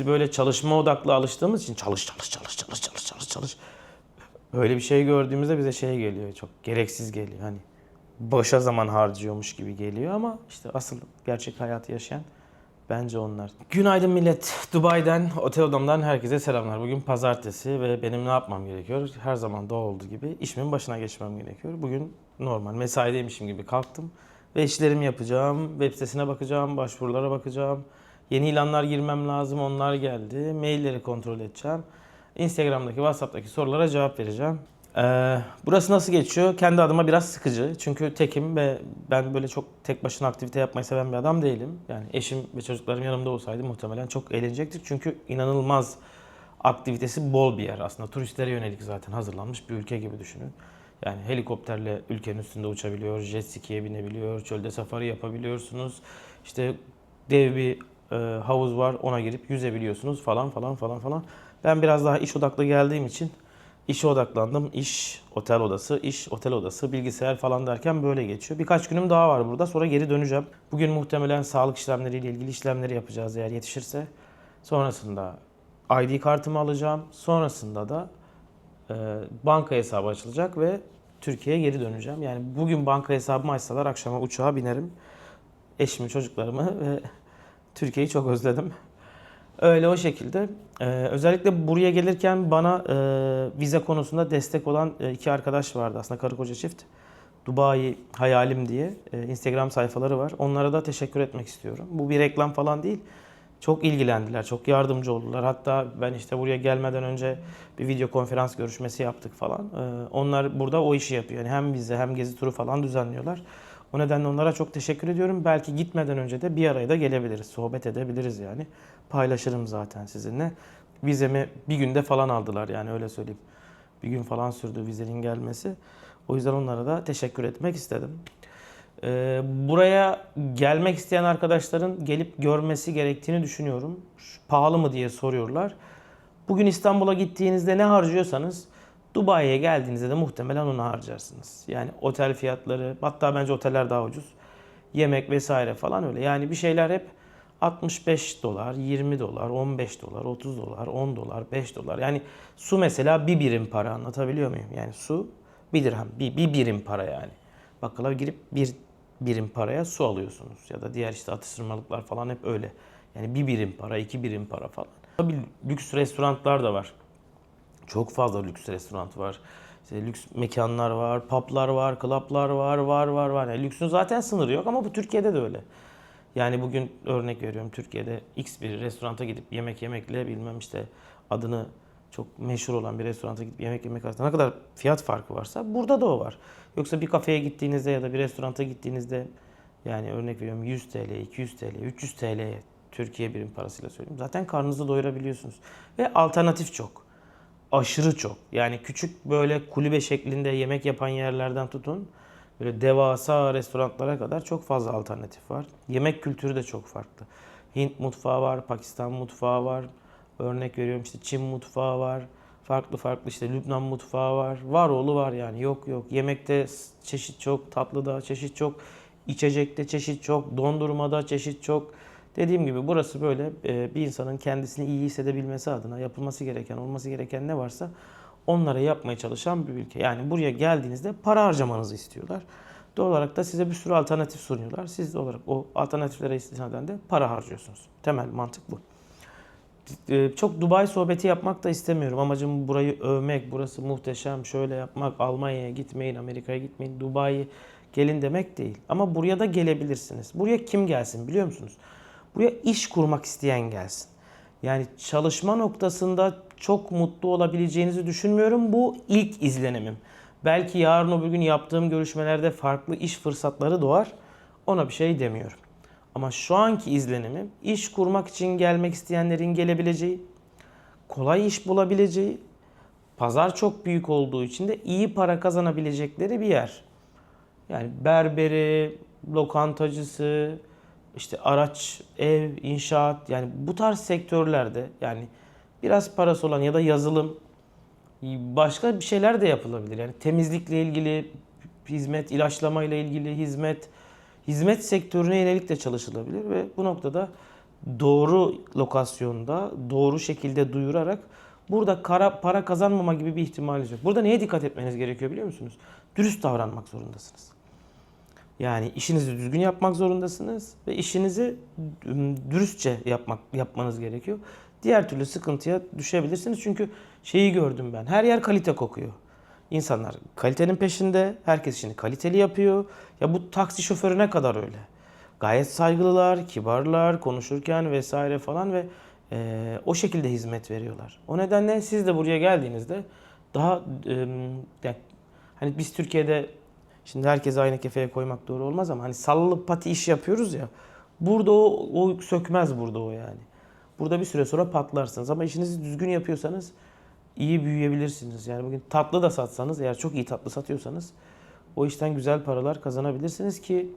biz böyle çalışma odaklı alıştığımız için çalış çalış çalış çalış çalış çalış çalış. Öyle bir şey gördüğümüzde bize şey geliyor çok gereksiz geliyor. Hani boşa zaman harcıyormuş gibi geliyor ama işte asıl gerçek hayatı yaşayan bence onlar. Günaydın millet. Dubai'den, otel odamdan herkese selamlar. Bugün pazartesi ve benim ne yapmam gerekiyor? Her zaman da olduğu gibi işimin başına geçmem gerekiyor. Bugün normal mesaideymişim gibi kalktım ve işlerimi yapacağım. Web sitesine bakacağım, başvurulara bakacağım. Yeni ilanlar girmem lazım, onlar geldi. Mailleri kontrol edeceğim. Instagram'daki, WhatsApp'taki sorulara cevap vereceğim. Ee, burası nasıl geçiyor? Kendi adıma biraz sıkıcı. Çünkü tekim ve ben böyle çok tek başına aktivite yapmayı seven bir adam değilim. Yani eşim ve çocuklarım yanımda olsaydı muhtemelen çok eğlenecektik. Çünkü inanılmaz aktivitesi bol bir yer aslında. Turistlere yönelik zaten hazırlanmış bir ülke gibi düşünün. Yani helikopterle ülkenin üstünde uçabiliyor, jet ski'ye binebiliyor, çölde safari yapabiliyorsunuz. İşte dev bir e, havuz var ona girip yüzebiliyorsunuz falan falan falan falan. Ben biraz daha iş odaklı geldiğim için işe odaklandım. İş, otel odası, iş, otel odası, bilgisayar falan derken böyle geçiyor. Birkaç günüm daha var burada. Sonra geri döneceğim. Bugün muhtemelen sağlık işlemleriyle ilgili işlemleri yapacağız eğer yetişirse. Sonrasında ID kartımı alacağım. Sonrasında da e, banka hesabı açılacak ve Türkiye'ye geri döneceğim. Yani bugün banka hesabımı açsalar akşama uçağa binerim. Eşimi, çocuklarımı ve Türkiye'yi çok özledim. Öyle o şekilde. Ee, özellikle buraya gelirken bana e, vize konusunda destek olan e, iki arkadaş vardı aslında karı koca çift. Dubai Hayalim diye e, Instagram sayfaları var. Onlara da teşekkür etmek istiyorum. Bu bir reklam falan değil. Çok ilgilendiler, çok yardımcı oldular. Hatta ben işte buraya gelmeden önce bir video konferans görüşmesi yaptık falan. Ee, onlar burada o işi yapıyor. Yani hem vize hem gezi turu falan düzenliyorlar. O nedenle onlara çok teşekkür ediyorum. Belki gitmeden önce de bir araya da gelebiliriz. Sohbet edebiliriz yani. Paylaşırım zaten sizinle. Vizemi bir günde falan aldılar yani öyle söyleyeyim. Bir gün falan sürdü vizenin gelmesi. O yüzden onlara da teşekkür etmek istedim. Ee, buraya gelmek isteyen arkadaşların gelip görmesi gerektiğini düşünüyorum. Pahalı mı diye soruyorlar. Bugün İstanbul'a gittiğinizde ne harcıyorsanız Dubai'ye geldiğinizde de muhtemelen onu harcarsınız. Yani otel fiyatları, hatta bence oteller daha ucuz. Yemek vesaire falan öyle. Yani bir şeyler hep 65 dolar, 20 dolar, 15 dolar, 30 dolar, 10 dolar, 5 dolar. Yani su mesela bir birim para anlatabiliyor muyum? Yani su bir dirhem, bir, bir birim para yani. Bakkala girip bir birim paraya su alıyorsunuz. Ya da diğer işte atıştırmalıklar falan hep öyle. Yani bir birim para, iki birim para falan. Tabii lüks restoranlar da var. Çok fazla lüks restoran var. İşte lüks mekanlar var, publar var, klaplar var, var, var, var. Yani lüksün zaten sınırı yok ama bu Türkiye'de de öyle. Yani bugün örnek veriyorum Türkiye'de X bir restoranta gidip yemek yemekle bilmem işte adını çok meşhur olan bir restoranta gidip yemek yemek arasında ne kadar fiyat farkı varsa burada da o var. Yoksa bir kafeye gittiğinizde ya da bir restoranta gittiğinizde yani örnek veriyorum 100 TL, 200 TL, 300 TL'ye Türkiye birim parasıyla söyleyeyim. Zaten karnınızı doyurabiliyorsunuz. Ve alternatif çok aşırı çok. Yani küçük böyle kulübe şeklinde yemek yapan yerlerden tutun böyle devasa restoranlara kadar çok fazla alternatif var. Yemek kültürü de çok farklı. Hint mutfağı var, Pakistan mutfağı var. Örnek veriyorum işte Çin mutfağı var. Farklı farklı işte Lübnan mutfağı var. Var oğlu var yani yok yok. Yemekte çeşit çok, tatlıda çeşit çok, içecekte çeşit çok, dondurmada çeşit çok. Dediğim gibi burası böyle e, bir insanın kendisini iyi hissedebilmesi adına yapılması gereken, olması gereken ne varsa onlara yapmaya çalışan bir ülke. Yani buraya geldiğinizde para harcamanızı istiyorlar. Doğal olarak da size bir sürü alternatif sunuyorlar. Siz olarak o alternatiflere istinaden de para harcıyorsunuz. Temel mantık bu. E, Çok Dubai sohbeti yapmak da istemiyorum. Amacım burayı övmek, burası muhteşem, şöyle yapmak, Almanya'ya gitmeyin, Amerika'ya gitmeyin, Dubai'ye gelin demek değil. Ama buraya da gelebilirsiniz. Buraya kim gelsin biliyor musunuz? Buraya iş kurmak isteyen gelsin. Yani çalışma noktasında çok mutlu olabileceğinizi düşünmüyorum. Bu ilk izlenimim. Belki yarın öbür gün yaptığım görüşmelerde farklı iş fırsatları doğar. Ona bir şey demiyorum. Ama şu anki izlenimim iş kurmak için gelmek isteyenlerin gelebileceği, kolay iş bulabileceği, pazar çok büyük olduğu için de iyi para kazanabilecekleri bir yer. Yani berberi, lokantacısı, işte araç, ev, inşaat yani bu tarz sektörlerde yani biraz parası olan ya da yazılım başka bir şeyler de yapılabilir. Yani temizlikle ilgili hizmet, ilaçlamayla ilgili hizmet, hizmet sektörüne yönelik de çalışılabilir ve bu noktada doğru lokasyonda, doğru şekilde duyurarak burada kara para kazanmama gibi bir ihtimaliniz yok. Burada neye dikkat etmeniz gerekiyor biliyor musunuz? Dürüst davranmak zorundasınız. Yani işinizi düzgün yapmak zorundasınız ve işinizi dürüstçe yapmak yapmanız gerekiyor. Diğer türlü sıkıntıya düşebilirsiniz. Çünkü şeyi gördüm ben. Her yer kalite kokuyor. İnsanlar kalitenin peşinde. Herkes işini kaliteli yapıyor. Ya bu taksi şoförüne kadar öyle. Gayet saygılılar, kibarlar, konuşurken vesaire falan ve eee, o şekilde hizmet veriyorlar. O nedenle siz de buraya geldiğinizde daha ım, yani hani biz Türkiye'de Şimdi herkesi aynı kefeye koymak doğru olmaz ama hani sallalı pati iş yapıyoruz ya. Burada o, o sökmez burada o yani. Burada bir süre sonra patlarsınız ama işinizi düzgün yapıyorsanız iyi büyüyebilirsiniz. Yani bugün tatlı da satsanız eğer çok iyi tatlı satıyorsanız o işten güzel paralar kazanabilirsiniz ki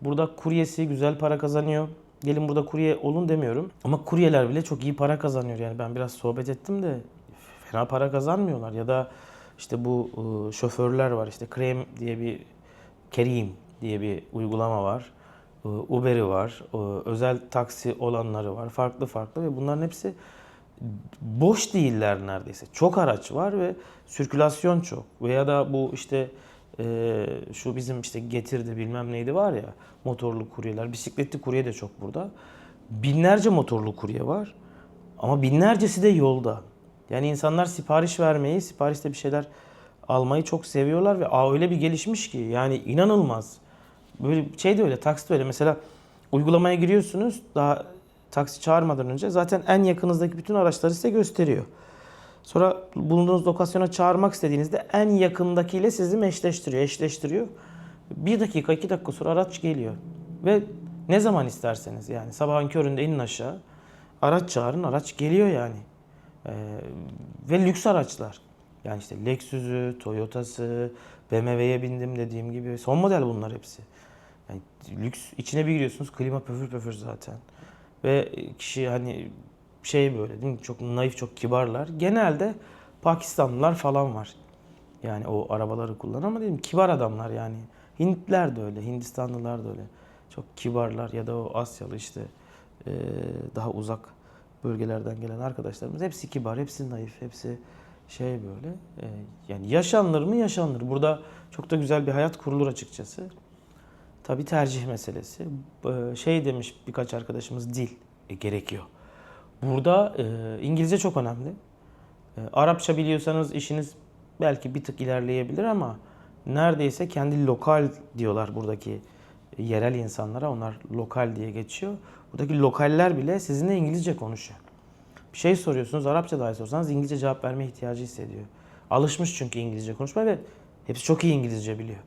burada kuryesi güzel para kazanıyor. Gelin burada kurye olun demiyorum. Ama kuryeler bile çok iyi para kazanıyor. Yani ben biraz sohbet ettim de fena para kazanmıyorlar. Ya da işte bu ıı, şoförler var. İşte Krem diye bir Kerim diye bir uygulama var. Ee, Uber'i var. Ee, Özel taksi olanları var. Farklı farklı ve bunların hepsi boş değiller neredeyse. Çok araç var ve sirkülasyon çok. Veya da bu işte e, şu bizim işte getirdi bilmem neydi var ya motorlu kuryeler, bisikletli kurye de çok burada. Binlerce motorlu kurye var. Ama binlercesi de yolda. Yani insanlar sipariş vermeyi, siparişte bir şeyler almayı çok seviyorlar ve aa öyle bir gelişmiş ki yani inanılmaz. Böyle şey de öyle, taksi de öyle. Mesela uygulamaya giriyorsunuz daha taksi çağırmadan önce zaten en yakınızdaki bütün araçları size gösteriyor. Sonra bulunduğunuz lokasyona çağırmak istediğinizde en yakındakiyle sizi meşleştiriyor, eşleştiriyor. Bir dakika, iki dakika sonra araç geliyor. Ve ne zaman isterseniz yani sabahın köründe inin aşağı. Araç çağırın, araç geliyor yani. Ee, ve lüks araçlar. Yani işte Lexus'ü, Toyota'sı, BMW'ye bindim dediğim gibi. Son model bunlar hepsi. Yani lüks içine bir giriyorsunuz klima pöfür pöfür zaten. Ve kişi hani şey böyle değil mi? Çok naif, çok kibarlar. Genelde Pakistanlılar falan var. Yani o arabaları kullanan ama dedim kibar adamlar yani. Hintliler de öyle, Hindistanlılar da öyle. Çok kibarlar ya da o Asyalı işte eee, daha uzak bölgelerden gelen arkadaşlarımız hepsi kibar, hepsi naif, hepsi şey böyle. Eee, yani yaşanılır mı yaşanılır. Burada çok da güzel bir hayat kurulur açıkçası. Tabii tercih meselesi. Eee, Şey demiş birkaç arkadaşımız dil e, gerekiyor. Burada e, İngilizce çok önemli. E, Arapça biliyorsanız işiniz belki bir tık ilerleyebilir ama neredeyse kendi lokal diyorlar buradaki yerel insanlara. Onlar lokal diye geçiyor. Buradaki lokaller bile sizinle İngilizce konuşuyor. Bir şey soruyorsunuz, Arapça dahi sorsanız İngilizce cevap verme ihtiyacı hissediyor. Alışmış çünkü İngilizce konuşmaya ve hepsi çok iyi İngilizce biliyor.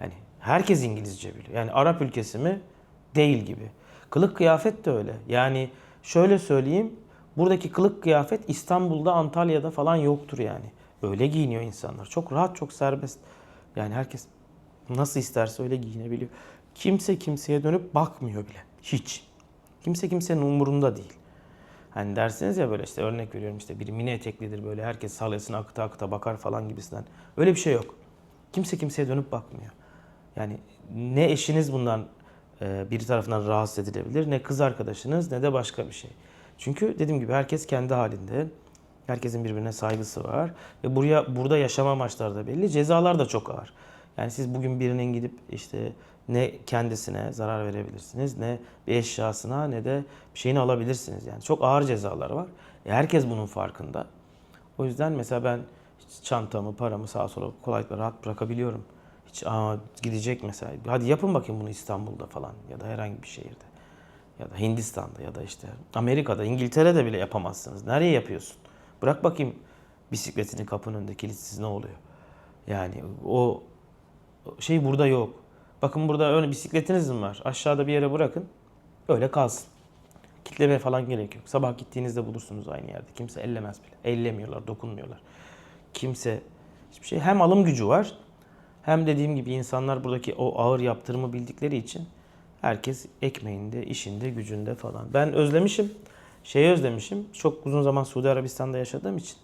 Yani herkes İngilizce biliyor. Yani Arap ülkesi mi? Değil gibi. Kılık kıyafet de öyle. Yani şöyle söyleyeyim. Buradaki kılık kıyafet İstanbul'da, Antalya'da falan yoktur yani. Öyle giyiniyor insanlar. Çok rahat, çok serbest. Yani herkes nasıl isterse öyle giyinebiliyor. Kimse kimseye dönüp bakmıyor bile. Hiç. Kimse kimsenin umurunda değil. Hani dersiniz ya böyle işte örnek veriyorum işte biri mini eteklidir böyle herkes salyasını akıta akıta bakar falan gibisinden. Öyle bir şey yok. Kimse kimseye dönüp bakmıyor. Yani ne eşiniz bundan e, biri tarafından rahatsız edilebilir ne kız arkadaşınız ne de başka bir şey. Çünkü dediğim gibi herkes kendi halinde. Herkesin birbirine saygısı var ve buraya burada yaşam amaçları da belli. Cezalar da çok ağır. Yani siz bugün birinin gidip işte ne kendisine zarar verebilirsiniz ne bir eşyasına ne de bir şeyini alabilirsiniz. Yani çok ağır cezalar var. E, herkes bunun farkında. O yüzden mesela ben çantamı, paramı sağa sola kolaylıkla rahat bırakabiliyorum. Hiç aa, gidecek mesela. Hadi yapın bakayım bunu İstanbul'da falan ya da herhangi bir şehirde. Ya da Hindistan'da ya da işte Amerika'da, İngiltere'de bile yapamazsınız. Nereye yapıyorsun? Bırak bakayım bisikletini kapının önünde kilitsiz ne oluyor? Yani o şey burada yok. Bakın burada öyle bisikletiniz mi var? Aşağıda bir yere bırakın. Öyle kalsın. Kitleme falan gerek yok. Sabah gittiğinizde bulursunuz aynı yerde. Kimse ellemez bile. Ellemiyorlar, dokunmuyorlar. Kimse hiçbir şey. Hem alım gücü var. Hem dediğim gibi insanlar buradaki o ağır yaptırımı bildikleri için herkes ekmeğinde, işinde, gücünde falan. Ben özlemişim. Şeyi özlemişim. Çok uzun zaman Suudi Arabistan'da yaşadığım için.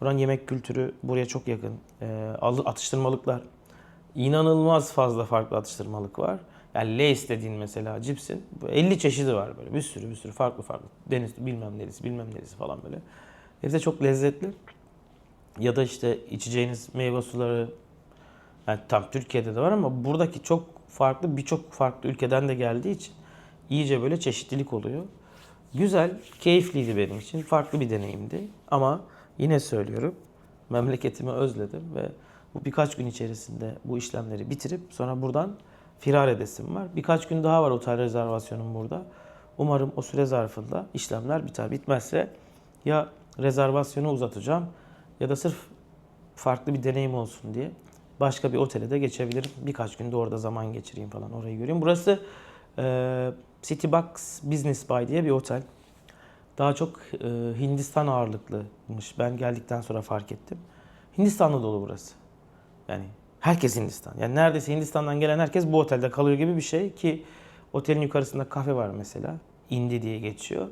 Buranın yemek kültürü buraya çok yakın. Ee, atıştırmalıklar. İnanılmaz fazla farklı atıştırmalık var. Yani Lay's dediğin mesela cipsin bu 50 çeşidi var böyle. Bir sürü bir sürü farklı farklı. Deniz bilmem neresi bilmem neresi falan böyle. Hepsi çok lezzetli. Ya da işte içeceğiniz meyve suları yani tam Türkiye'de de var ama buradaki çok farklı birçok farklı ülkeden de geldiği için iyice böyle çeşitlilik oluyor. Güzel, keyifliydi benim için. Farklı bir deneyimdi. Ama yine söylüyorum memleketimi özledim ve bu birkaç gün içerisinde bu işlemleri bitirip sonra buradan firar edesim var. Birkaç gün daha var otel rezervasyonum burada. Umarım o süre zarfında işlemler biter. Bitmezse ya rezervasyonu uzatacağım ya da sırf farklı bir deneyim olsun diye başka bir otele de geçebilirim. Birkaç günde orada zaman geçireyim falan orayı göreyim. Burası e, Citybox Business Bay diye bir otel. Daha çok e, Hindistan ağırlıklıymış. Ben geldikten sonra fark ettim. Hindistanlı dolu burası. Yani herkes Hindistan. Yani neredeyse Hindistan'dan gelen herkes bu otelde kalıyor gibi bir şey ki otelin yukarısında kafe var mesela. Indi diye geçiyor.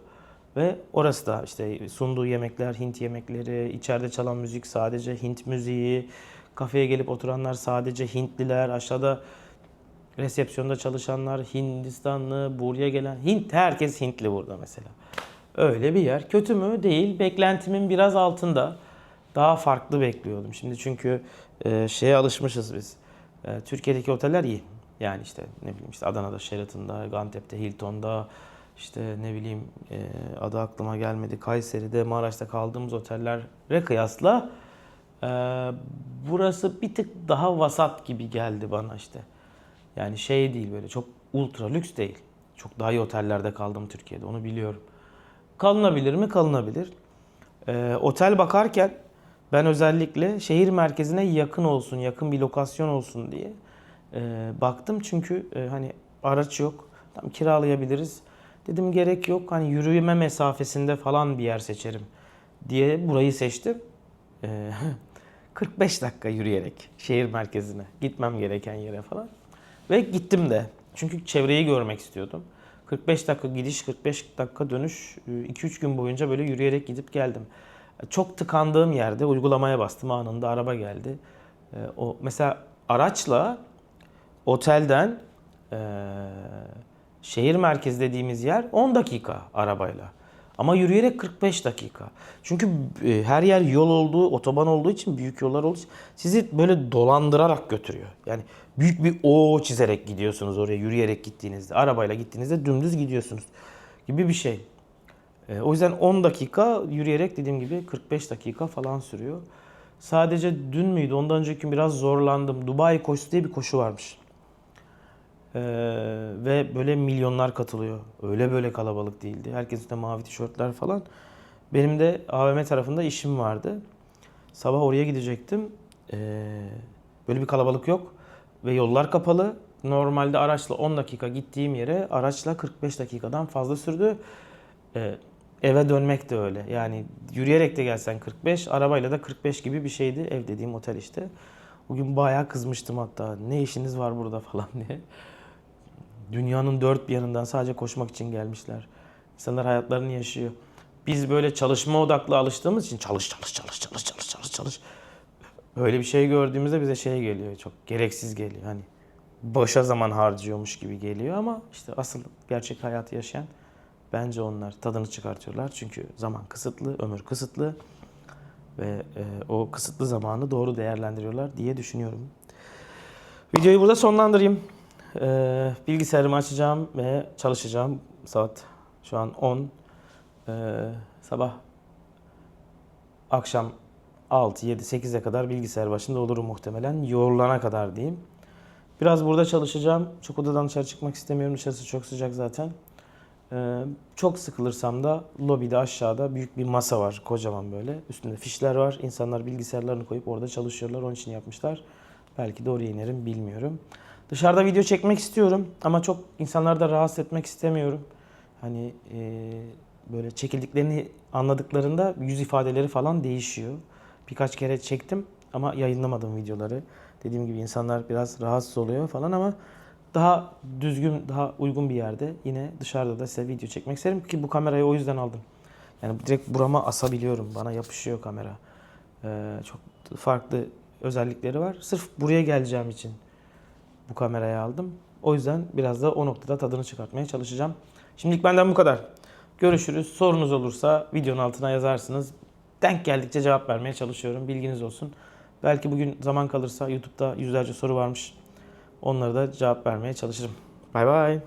Ve orası da işte sunduğu yemekler Hint yemekleri, içeride çalan müzik sadece Hint müziği, kafeye gelip oturanlar sadece Hintliler, aşağıda resepsiyonda çalışanlar Hindistanlı, buraya gelen Hint, herkes Hintli burada mesela. Öyle bir yer. Kötü mü? Değil. Beklentimin biraz altında. Daha farklı bekliyordum. Şimdi çünkü e, şeye alışmışız biz. E, Türkiye'deki oteller iyi. Yani işte ne bileyim işte Adana'da, Sheraton'da, Gantep'te, Hilton'da, işte ne bileyim e, adı aklıma gelmedi. Kayseri'de, Maraş'ta kaldığımız otellere kıyasla e, burası bir tık daha vasat gibi geldi bana işte. Yani şey değil böyle çok ultra lüks değil. Çok daha iyi otellerde kaldım Türkiye'de onu biliyorum. Kalınabilir mi? Kalınabilir. Ee, otel bakarken ben özellikle şehir merkezine yakın olsun, yakın bir lokasyon olsun diye e, baktım. Çünkü e, hani araç yok. Tam kiralayabiliriz. Dedim gerek yok. Hani yürüme mesafesinde falan bir yer seçerim diye burayı seçtim. Ee, 45 dakika yürüyerek şehir merkezine gitmem gereken yere falan. Ve gittim de. Çünkü çevreyi görmek istiyordum. 45 dakika gidiş, 45 dakika dönüş, 2-3 gün boyunca böyle yürüyerek gidip geldim. Çok tıkandığım yerde uygulamaya bastım anında araba geldi. Ee, O mesela araçla otelden eee, şehir merkezi dediğimiz yer 10 dakika arabayla. Ama yürüyerek 45 dakika. Çünkü e, her yer yol olduğu, otoban olduğu için, büyük yollar olduğu için sizi böyle dolandırarak götürüyor. Yani büyük bir O çizerek gidiyorsunuz oraya yürüyerek gittiğinizde. Arabayla gittiğinizde dümdüz gidiyorsunuz gibi bir şey. E, o yüzden 10 dakika yürüyerek dediğim gibi 45 dakika falan sürüyor. Sadece dün müydü, ondan önceki gün biraz zorlandım. Dubai koşusu diye bir koşu varmış. Ee, ve böyle milyonlar katılıyor. Öyle böyle kalabalık değildi. Herkesin de mavi tişörtler falan. Benim de AVM tarafında işim vardı. Sabah oraya gidecektim. Ee, böyle bir kalabalık yok. Ve yollar kapalı. Normalde araçla 10 dakika gittiğim yere araçla 45 dakikadan fazla sürdü. Ee, eve dönmek de öyle. Yani yürüyerek de gelsen 45, arabayla da 45 gibi bir şeydi. Ev dediğim otel işte. Bugün bayağı kızmıştım hatta. Ne işiniz var burada falan diye. Dünyanın dört bir yanından sadece koşmak için gelmişler. İnsanlar hayatlarını yaşıyor. Biz böyle çalışma odaklı alıştığımız için çalış çalış çalış çalış çalış çalış çalış. Öyle bir şey gördüğümüzde bize şey geliyor. Çok gereksiz geliyor. Hani boşa zaman harcıyormuş gibi geliyor ama işte asıl gerçek hayatı yaşayan bence onlar tadını çıkartıyorlar. Çünkü zaman kısıtlı, ömür kısıtlı ve e, o kısıtlı zamanı doğru değerlendiriyorlar diye düşünüyorum. Videoyu burada sonlandırayım. Ee, bilgisayarımı açacağım ve çalışacağım. Saat şu an 10. Ee, sabah akşam 6, 7, 8'e kadar bilgisayar başında olurum muhtemelen. Yoğurulana kadar diyeyim. Biraz burada çalışacağım. Çok odadan dışarı çıkmak istemiyorum. Dışarısı çok sıcak zaten. Ee, çok sıkılırsam da lobide aşağıda büyük bir masa var. Kocaman böyle. Üstünde fişler var. İnsanlar bilgisayarlarını koyup orada çalışıyorlar. Onun için yapmışlar. Belki de oraya inerim bilmiyorum. Dışarıda video çekmek istiyorum ama çok insanları da rahatsız etmek istemiyorum. Hani e, böyle çekildiklerini anladıklarında yüz ifadeleri falan değişiyor. Birkaç kere çektim ama yayınlamadım videoları. Dediğim gibi insanlar biraz rahatsız oluyor falan ama daha düzgün, daha uygun bir yerde yine dışarıda da size video çekmek isterim ki bu kamerayı o yüzden aldım. Yani direkt burama asabiliyorum. Bana yapışıyor kamera. Ee, çok farklı özellikleri var. Sırf buraya geleceğim için bu kamerayı aldım. O yüzden biraz da o noktada tadını çıkartmaya çalışacağım. Şimdilik benden bu kadar. Görüşürüz. Sorunuz olursa videonun altına yazarsınız. Denk geldikçe cevap vermeye çalışıyorum. Bilginiz olsun. Belki bugün zaman kalırsa YouTube'da yüzlerce soru varmış. Onlara da cevap vermeye çalışırım. Bay bay.